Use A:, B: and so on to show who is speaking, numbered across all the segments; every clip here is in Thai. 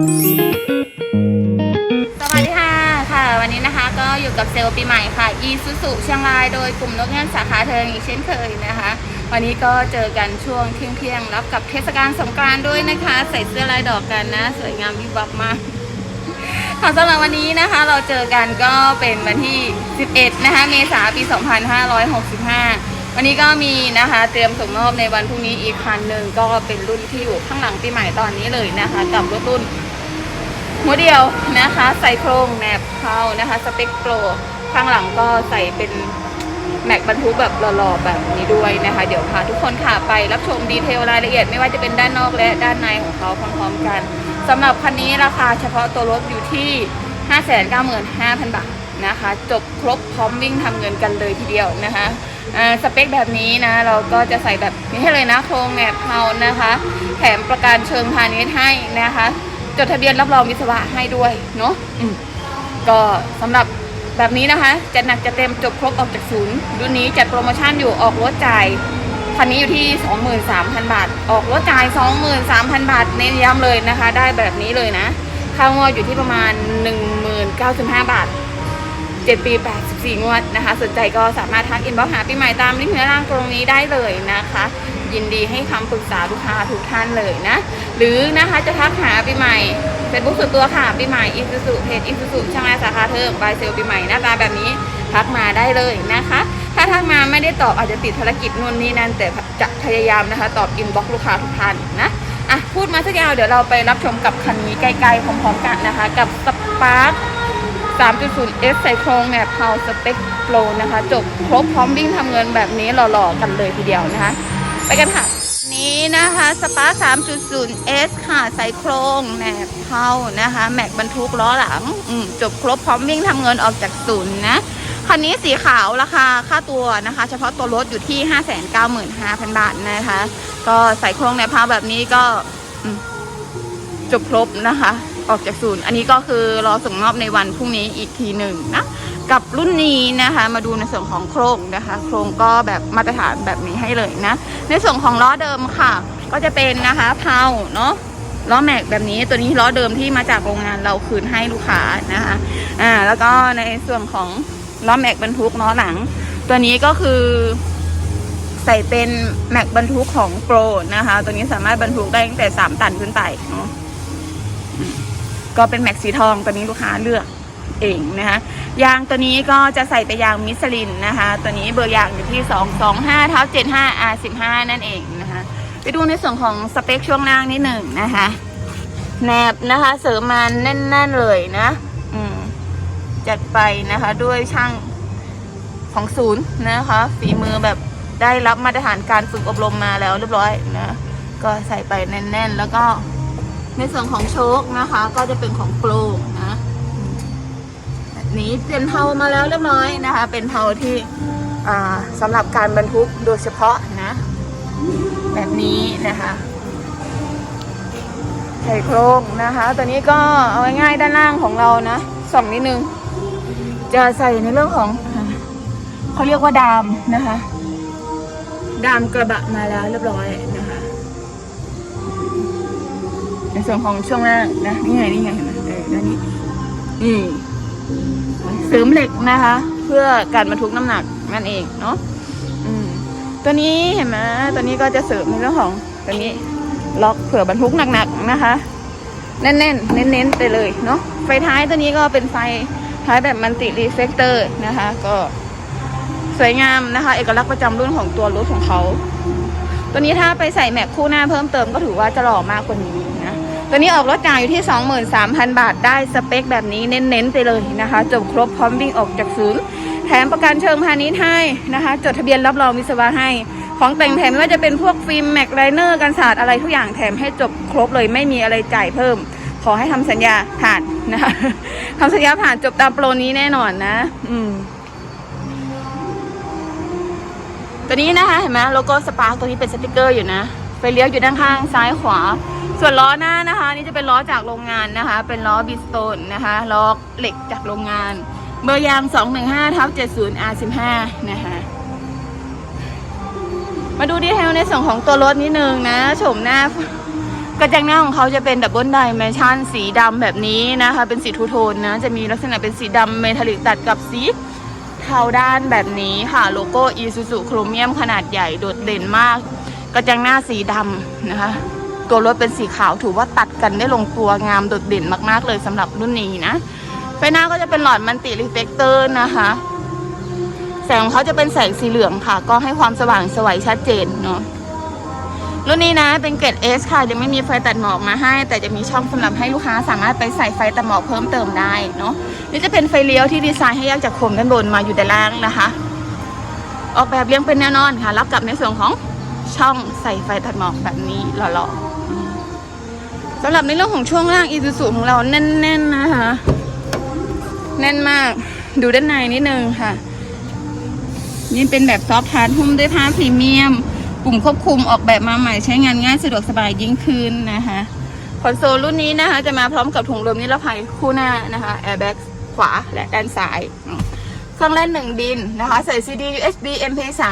A: สวัสดีค่ะค่ะ วันนี้นะคะก็อยู่กับเซลล์ปีใหม่ค่ะ อีซูซูเชียงรายโดยกลุ่มนกเงินสาขาเทิงอีกเช่นเคยนะคะ วันนี้ก็เจอกันช่วงเที่ยงๆรับกับเทศกาลสงกรานต์ด้วยนะคะ ใส่เสื้อลายดอกกันนะ สวยงามวิบวับมากค่ะสำหรับวันนี้นะคะเราเจอกันก็เป็นวันที่ 11 นะคะ เมษายนปี 2565 วันนี้ก็มีนะคะเตรียมส่งมอบในวันพรุ่งนี้อีกคันหนึ่งก็เป็นรุ่นที่อยู่ข้างหลังปีใหม่ตอนนี้เลยนะคะ กับรถรุ่น หัวเดียวนะคะใส่โครงแหนบเข้านะคะ สเปคโปรข้างหลังก็ใส่เป็นแม็กบรรทุกแบบหล่อๆแบบนี้ด้วยนะคะ เดี๋ยวพาทุกคนค่ะไปรับชมดีเทลรายละเอียดไม่ว่าจะเป็นด้านนอกและด้านในของเขาพร้อมๆกันสำหรับคันนี้ราคาเฉพาะตัวรถอยู่ที่ 595,000 บาทนะคะ จบครบพร้อมวิ่งทำเงินกันเลยทีเดียวนะคะสเปคแบบนี้นะ เราก็จะใส่แบบนี้ให้เลยนะโครงแหนบเพานะคะ แถมประกันเชิงพาณิชย์ให้นะคะ จดทะเบียนรับรองวิศวะให้ด้วยเนาะอืมก็สำหรับแบบนี้นะคะจะหนักจะเต็มจบครบออกจากศูนย์รุ่นนี้จัดโปรโมชั่นอยู่ออกรถจ่ายคันนี้อยู่ที่ 23,000 บาท ออกรถจ่าย 23,000 บาทเน้นย้ำเลยนะคะ ได้แบบนี้เลยนะค่างวดอยู่ที่ประมาณ19,500บาท 7 ปี 84 งวดนะคะ สนใจก็สามารถทักอินบ็อกซ์หาปีใหม่ตามลิงก์เนื้อล่างตรงนี้ได้เลยนะคะ ยินดีให้คำปรึกษาลูกค้าทุกท่านเลยนะ หรือนะคะจะทักหาปีใหม่เฟซบุ๊กส่วนตัวค่ะปีใหม่อีซูซูเพจอีซูซูช่างรายสาขาเทิงบายเซลปีใหม่หน้าตาแบบนี้ทักมาได้เลยนะคะ ถ้าทักมาไม่ได้ตอบอาจจะติดภารกิจนู่นนี่นั่นแต่จะพยายามนะคะ ตอบอินบ็อกซ์ลูกค้าทุกท่านนะอะพูดมาสักยาวเดี๋ยวเราไปรับชมกับคันนี้ใกล้ๆพร้อมๆกันนะคะ กับสปาร์ค3.0 S ใส่โครงแบบเผาสเปคโปรนะคะ จบครบพร้อมวิ่งทำเงินแบบนี้หล่อๆกันเลยทีเดียวนะคะ ไปกันค่ะ นี้นะคะสปาร์3.0 S ค่ะใส่โครงแหนบเผานะคะ แม็กบรรทุกล้อหลังอืจบครบพร้อมวิ่งทำเงินออกจากศูนย์นะ คันนี้สีขาวราคาค่าตัวนะคะ เฉพาะตัวรถอยู่ที่ 595,000 บาทนะคะ ก็ใส่โครงแหนบเผาแบบนี้ก็จบครบนะคะ ออกจากศูนย์ อันนี้ก็คือรอส่งมอบในวันพรุ่งนี้อีกทีหนึ่งนะ กับรุ่นนี้นะคะ มาดูในส่วนของโครงนะคะ โครงก็แบบมาตรฐานแบบนี้ให้เลยนะ ในส่วนของล้อเดิมค่ะ ก็จะเป็นนะคะเพาเนาะล้อแม็กแบบนี้ตัวนี้ล้อเดิมที่มาจากโรงงานเราคืนให้ลูกค้านะคะอ่าแล้วก็ในส่วนของล้อแม็กบรรทุกล้อหลัง ตัวนี้ก็คือใส่เป็นแม็กบรรทุกของโปรนะคะ ตัวนี้สามารถบรรทุกได้ตั้งแต่3ตันขึ้นไปเนาะก็เป็นแม็กสีทองตัวนี้ลูกค้าเลือก เองนะคะยางตัวนี้ก็จะใส่แต่ยางมิชลินนะคะ ตัวนี้เบอร์ยางอยู่ที่ 225เท้า75 R15 นั่นเองนะคะไปดูในส่วนของสเปคช่วงล่างนิดหนึ่งนะคะแหนบนะคะเสริมมาแน่น ๆ เลยนะ อืมจัดไปนะคะด้วยช่างของศูนย์นะคะ ฝีมือแบบได้รับมาตรฐานการฝึกอบรมมาแล้วเรียบร้อยนะ ก็ใส่ไปแน่น ๆ แล้วก็ในส่วนของโชคนะคะ ก็จะเป็นของโปรนะ แบบนี้เป็นเทามาแล้วเรียบร้อยนะคะ เป็นเทาที่สำหรับการบรรทุกโดยเฉพาะนะ แบบนี้นะคะใส่โครงนะคะ ตัวนี้ก็เอาง่ายๆด้านล่างของเรานะส่องนิดนึง จะใส่ในเรื่องของเขาเรียกว่าดามนะคะ ดามกระบะมาแล้วเรียบร้อยนะคะ ในส่วนของช่วงล่างนะนี่ไงนี่ไงเห็นไหมเออด้านนี้นี่ เสริมเหล็กนะคะ เพื่อการบรรทุกน้ำหนักนั่นเองเนาะตัวนี้เห็นไหมตัวนี้ก็จะเสริมในเรื่องของตัวนี้ล็อกเผื่อบรรทุกหนักๆนะคะ แน่นๆเน้นๆไปเลยเนาะไฟท้ายตัวนี้ก็เป็นไฟท้ายแบบมันติรีเฟกเตอร์นะคะ ก็สวยงามนะคะ เอกลักษณ์ประจำรุ่นของตัวรถของเขา ตัวนี้ถ้าไปใส่แม็กคู่หน้าเพิ่มเติมก็ถือว่าจะหล่อมากกว่านี้ ตัวนี้ออกรถจ่ายอยู่ที่ 23,000 บาทได้สเปคแบบนี้เน้นๆไปเลยนะคะ จบครบพร้อมวิ่งออกจากศูนย์แถมประกันเชิงพาณิชย์ให้นะคะ จดทะเบียนรับรองวิศวะให้ ของแต่งแถมไม่ว่าจะเป็นพวกฟิล์มแม็กไลเนอร์กันศาสตร์อะไรทุกอย่างแถมให้จบครบเลยไม่มีอะไรจ่ายเพิ่ม ขอให้ทำสัญญาผ่านนะคะทำสัญญาผ่านจบตามโปรนี้แน่นอนนะ อืมตัวนี้นะคะเห็นไหมโลโก้สปาร์กตัวนี้เป็นสติกเกอร์อยู่นะ ไฟเลี้ยวอยู่ด้านข้างซ้ายขวา ส่วนล้อหน้านะคะ นี่จะเป็นล้อจากโรงงานนะคะ เป็นล้อบิสโตนนะคะล้อเหล็กจากโรงงาน เบอร์ยาง 215ทับ70 R15 นะคะมาดูดีเทลในส่วนของตัวรถนิดนึงนะโฉมหน้ากระจังหน้าของเขาจะเป็นดับเบิลไดเมชันสีดำแบบนี้นะคะ เป็นสีทูโทนนะ จะมีลักษณะเป็นสีดำเมทัลลิกตัดกับสีเทาด้านแบบนี้ค่ะ โลโก้ Isuzu โครเมียมขนาดใหญ่โดดเด่นมาก กระจังหน้าสีดำนะคะ ตัวรถเป็นสีขาวถือว่าตัดกันได้ลงตัวงามโดดเด่นมากๆเลยสำหรับรุ่นนี้นะไฟหน้าก็จะเป็นหลอดมันติรีเฟกเตอร์นะคะ แสงของเขาจะเป็นแสงสีเหลืองค่ะ ก็ให้ความสว่างสวยชัดเจนเนาะรุ่นนี้นะเป็นเกรด S ค่ะยังไม่มีไฟตัดหมอกมาให้ แต่จะมีช่องสำหรับให้ลูกค้าสามารถไปใส่ไฟตัดหมอกเพิ่มเติมได้เนาะนี่จะเป็นไฟเลี้ยวที่ดีไซน์ให้แยกจากโคมด้านบนมาอยู่แต่ล่างนะคะ ออกแบบเรียงเป็นแนวนอนค่ะ รับกับในส่วนของ ช่องใส่ไฟตัดหมอกแบบนี้หล่อๆสำหรับในเรื่องของช่วงล่างอีซูซูของเราแน่นๆนะคะ แน่นมากดูด้านในนิดนึงค่ะ นี่เป็นแบบซอฟต์ทัชหุ้มด้วยผ้าพรีเมียม ปุ่มควบคุมออกแบบมาใหม่ใช้งานง่ายสะดวกสบายยิ่งขึ้นนะคะคอนโซลรุ่นนี้นะคะ จะมาพร้อมกับถุงลมนิรภัยคู่หน้านะคะแอร์แบ็กขวาและด้านซ้ายเครื่องเล่นหนึ่งดินนะคะ ใส่ CD USB MP3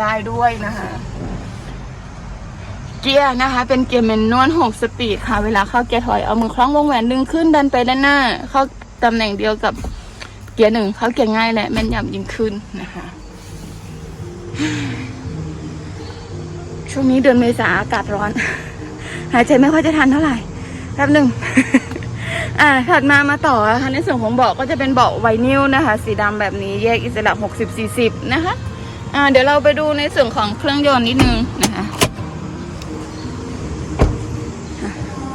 A: ได้ด้วยนะคะ เกียร์นะคะ เป็นเกียร์แมนนวล6สปีดค่ะ เวลาเข้าเกียร์ถอยเอามือคล้องวงแหวนดึงขึ้นดันไปด้านหน้า เข้าตำแหน่งเดียวกับเกียร์หนึ่งเข้าเกียร์ง่ายและแม่นยำยิ่งขึ้นนะคะ ช่วงนี้เดือนเมษาอากาศร้อน หายใจไม่ค่อยจะทันเท่าไหร่แป๊บหนึ่งอ่าถัดมามาต่อนะคะในส่วนของเบาะก็จะเป็นเบาะไวนิลนะคะ สีดำแบบนี้แยกอิสระ 60 40 นะคะอ่าเดี๋ยวเราไปดูในส่วนของเครื่องยนต์นิดนึงนะคะ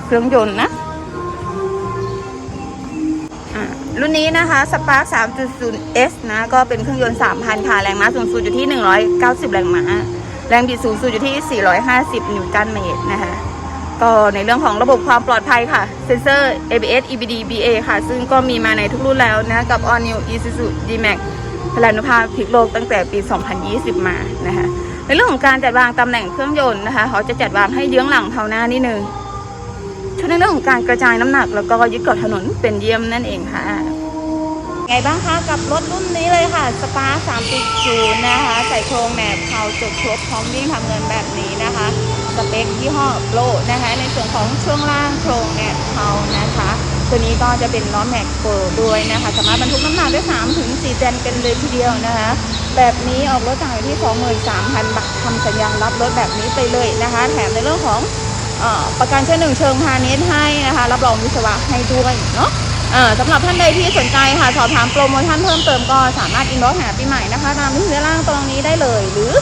A: เครื่องยนต์นะอ่ารุ่นนี้นะคะ Spark 3.0S นะ ก็เป็นเครื่องยนต์ 3,000 ค่ะ แรงม้าสูงสุดอยู่ที่ 190 แรงม้า แรงบิดสูงสุดอยู่ที่ 450 นิวตันเมตรนะคะ ก็ในเรื่องของระบบความปลอดภัยค่ะ เซ็นเซอร์ ABS EBD BA ค่ะ ซึ่งก็มีมาในทุกรุ่นแล้วนะ กับ All New Isuzu D-Max พลานุภาพพลิกโลกตั้งแต่ปี 2020 มานะคะ ในเรื่องของการจัดวางตำแหน่งเครื่องยนต์นะคะ เขาจะจัดวางให้เยื้องหลังเท่าหน้านิดนึง ช่วยในเรื่องของการกระจายน้ำหนัก แล้วก็ยึดเกาะถนนเป็นเยี่ยมนั่นเองค่ะ ไงบ้างคะกับรถรุ่นนี้เลยค่ะสปา3.0 นะคะ ใส่โครงแหนบเผาจบครบพร้อมวิ่งทำเงินแบบนี้นะคะสเปคยี่ห้อโลนะคะ ในส่วนของช่วงล่างโครงแหนบเผานะคะตัวนี้ก็จะเป็นล้อแม็กโฟด้วยนะคะ สามารถบรรทุกน้ำหนักได้3ถึง4ตันกันเลยทีเดียวนะคะ แบบนี้ออกรถต่างอยู่ที่ 23,000 บาททำสัญญารับรถแบบนี้ไปเลยนะคะ แถมในเรื่องของ ประกันเชิญหนึ่งเชิงพาณิชย์ให้นะคะ รับรองวิศวะให้ด้วยเนาะสำหรับท่านใดที่สนใจค่ะ สอบถามโปรโมชั่นเพิ่มเติมก็สามารถอินบ็อกซ์หาปีใหม่นะคะตามที่ด้านล่างตรงนี้ได้เลย หรือ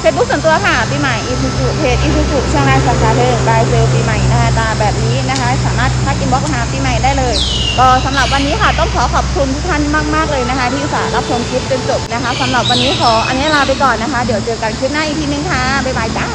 A: เฟซบุ๊กส่วนตัวค่ะปีใหม่อีซูซูเพจอีซูซูช่างแรกสาขาเทิงบายเซลปีใหม่นะคะตาแบบนี้นะคะ สามารถทักอินบ็อกซ์หาปีใหม่ได้เลย ก็สำหรับวันนี้ค่ะต้องขอขอบคุณทุกท่านมากๆเลยนะคะ ที่อุตส่าห์รับชมคลิปจนจบนะคะสำหรับวันนี้ขออันนี้ลาไปก่อนนะคะ เดี๋ยวเจอกันคลิปหน้าอีกทีนึงค่ะบ๊ายบายจ้า